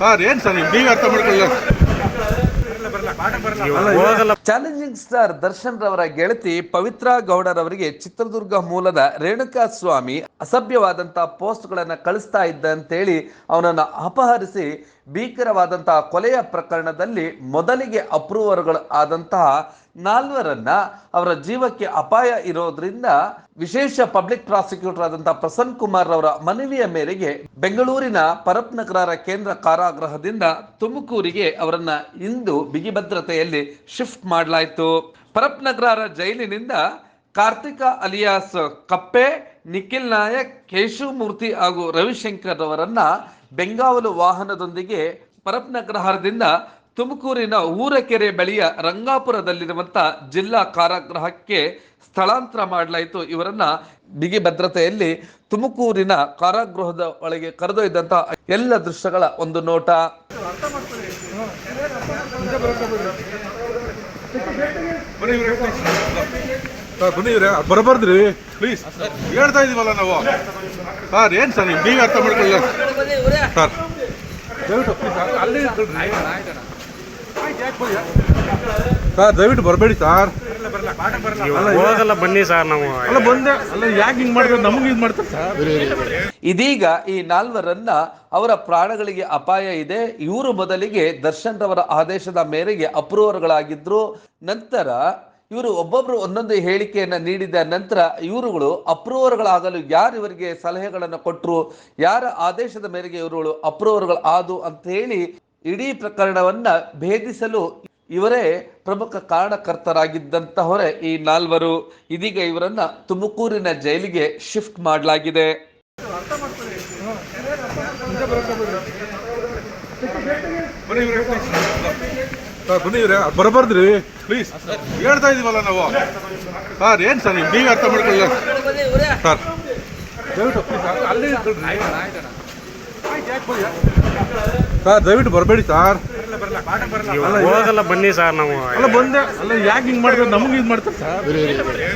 Sir, ಏನು sir ನೀವು? ಅರ್ಥ ಚಾಲೆಂಜಿಂಗ್ ಸ್ಟಾರ್ ದರ್ಶನ್ ರವರ ಗೆಳತಿ ಪವಿತ್ರ ಗೌಡರವರಿಗೆ ಚಿತ್ರದುರ್ಗ ಮೂಲದ ರೇಣುಕಾ ಸ್ವಾಮಿ ಅಸಭ್ಯವಾದಂತಹ ಪೋಸ್ಟ್ಗಳನ್ನ ಕಳಿಸ್ತಾ ಇದ್ದ ಅಂತೇಳಿ ಅವನನ್ನ ಅಪಹರಿಸಿ ಭೀಕರವಾದಂತಹ ಕೊಲೆಯ ಪ್ರಕರಣದಲ್ಲಿ ಮೊದಲಿಗೆ ಅಪ್ರೂವರ್ಗಳು ಆದಂತಹ ನಾಲ್ವರನ್ನ ಅವರ ಜೀವಕ್ಕೆ ಅಪಾಯ ಇರೋದ್ರಿಂದ ವಿಶೇಷ ಪಬ್ಲಿಕ್ ಪ್ರಾಸಿಕ್ಯೂಟರ್ ಆದಂತಹ ಪ್ರಸನ್ನ ಕುಮಾರ್ ಅವರ ಮನವಿಯ ಮೇರೆಗೆ ಬೆಂಗಳೂರಿನ ಪರಪ್ನಗರರ ಕೇಂದ್ರ ಕಾರಾಗೃಹದಿಂದ ತುಮಕೂರಿಗೆ ಅವರನ್ನ ಇಂದು ಬಿಗಿ ಭದ್ರತೆಯಲ್ಲಿ ಶಿಫ್ಟ್ ಮಾಡಲಾಯಿತು. ಪರಪ್ನಗರರ ಜೈಲಿನಿಂದ ಕಾರ್ತಿಕ ಅಲಿಯಾಸ್ ಕಪ್ಪೆ, ನಿಖಿಲ್ ನಾಯಕ್, ಕೇಶವಮೂರ್ತಿ ಹಾಗೂ ರವಿಶಂಕರ್ ಅವರನ್ನ ಬೆಂಗಾವಲು ವಾಹನದೊಂದಿಗೆ ಪರಪ್ನಗ್ರಹಾರದಿಂದ ತುಮಕೂರಿನ ಊರಕೆರೆ ಬಳಿಯ ರಂಗಾಪುರದಲ್ಲಿರುವಂತ ಜಿಲ್ಲಾ ಕಾರಾಗೃಹಕ್ಕೆ ಸ್ಥಳಾಂತರ ಮಾಡಲಾಯಿತು. ಇವರನ್ನ ಬಿಗಿ ಭದ್ರತೆಯಲ್ಲಿ ತುಮಕೂರಿನ ಕಾರಾಗೃಹದ ಒಳಗೆ ಕರೆದೊಯ್ದಂತ ಎಲ್ಲ ದೃಶ್ಯಗಳ ಒಂದು ನೋಟ. ಬನ್ನಿ ಇವ್ರೆ. ಬರಬಾರ್ದ್ರಿ ಪ್ಲೀಸ್ ಹೇಳ್ತಾ ಇದೀವಲ್ಲ ನಾವು. ಸರ್ ಏನು ಸರ್ ನೀವು? ನೀವು ಅರ್ಥ ಮಾಡ್ಕೊಳ್ಳಿ. ಸರ್. ದಯವಿಟ್ಟು ಅಲ್ಲೇ. ಸರ್ ದಯವಿಟ್ಟು ಬರಬೇಡಿ ಸರ್. ಹೋಗಲ್ಲ ಬನ್ನಿ ಸರ್ ನಾವು. ಅಲ್ಲ ಬಂದೆ. ಅಲ್ಲ ಯಾಕೆ ಹಿಂಗೆ ಮಾಡಿದ್ರೆ ನಮಗೆ ಇದು ಮಾಡ್ತಾರೆ ಸರ್? ಇದೀಗ ಈ ನಾಲ್ವರನ್ನ ಅವರ ಪ್ರಾಣಗಳಿಗೆ ಅಪಾಯ ಇದೆ. ಇವರು ಮೊದಲಿಗೆ ದರ್ಶನ್ ರವರ ಆದೇಶದ ಮೇರೆಗೆ ಅಪ್ರೂವರ್ಗಳಾಗಿದ್ರು. ನಂತರ ಇವರು ಒಬ್ಬೊಬ್ರು ಒಂದೊಂದು ಹೇಳಿಕೆಯನ್ನ ನೀಡಿದ ನಂತರ ಇವರುಗಳು ಅಪ್ರೂವರ್ಗಳಾಗಲು ಯಾರು ಇವರಿಗೆ ಸಲಹೆಗಳನ್ನು ಕೊಟ್ಟರು ಯಾರ ಆದೇಶದ ಮೇರೆಗೆ ಇವರುಗಳು ಅಪ್ರೂವರ್ಗಳು ಆದು ಅಂತ ಹೇಳಿ ಇಡೀ ಪ್ರಕರಣವನ್ನ ಭೇದಿಸಲು ಇವರೇ ಪ್ರಮುಖ ಕಾರಣಕರ್ತರಾಗಿದ್ದಂತಹವರೇ ಈ ನಾಲ್ವರು. ಇದೀಗ ಇವರನ್ನ ತುಮಕೂರಿನ ಜೈಲಿಗೆ ಶಿಫ್ಟ್ ಮಾಡಲಾಗಿದೆ. ಬನ್ನಿ ಇವ್ರೆ. ಬರಬಾರ್ದ್ರಿ ಪ್ಲೀಸ್ ಹೇಳ್ತಾ ಇದೀವಲ್ಲ ನಾವು. ಸರ್ ಏನು ಸರ್ ನೀವು? ನೀವು ಅರ್ಥ ಮಾಡ್ಕೊಳ್ಳಿ. ಸರ್. ದಯವಿಟ್ಟು ಅಲ್ಲೇ. ಸರ್ ದಯವಿಟ್ಟು ಬರಬೇಡಿ ಸರ್. ಹೋಗಲ್ಲ ಬನ್ನಿ ಸರ್ ನಾವು. ಅಲ್ಲ ಬಂದೆ. ಅಲ್ಲ ಯಾಕೆ ಹಿಂಗೆ ಮಾಡಿದ್ರೆ ನಮಗೆ ಇದು ಮಾಡ್ತಾರೆ ಸರ್.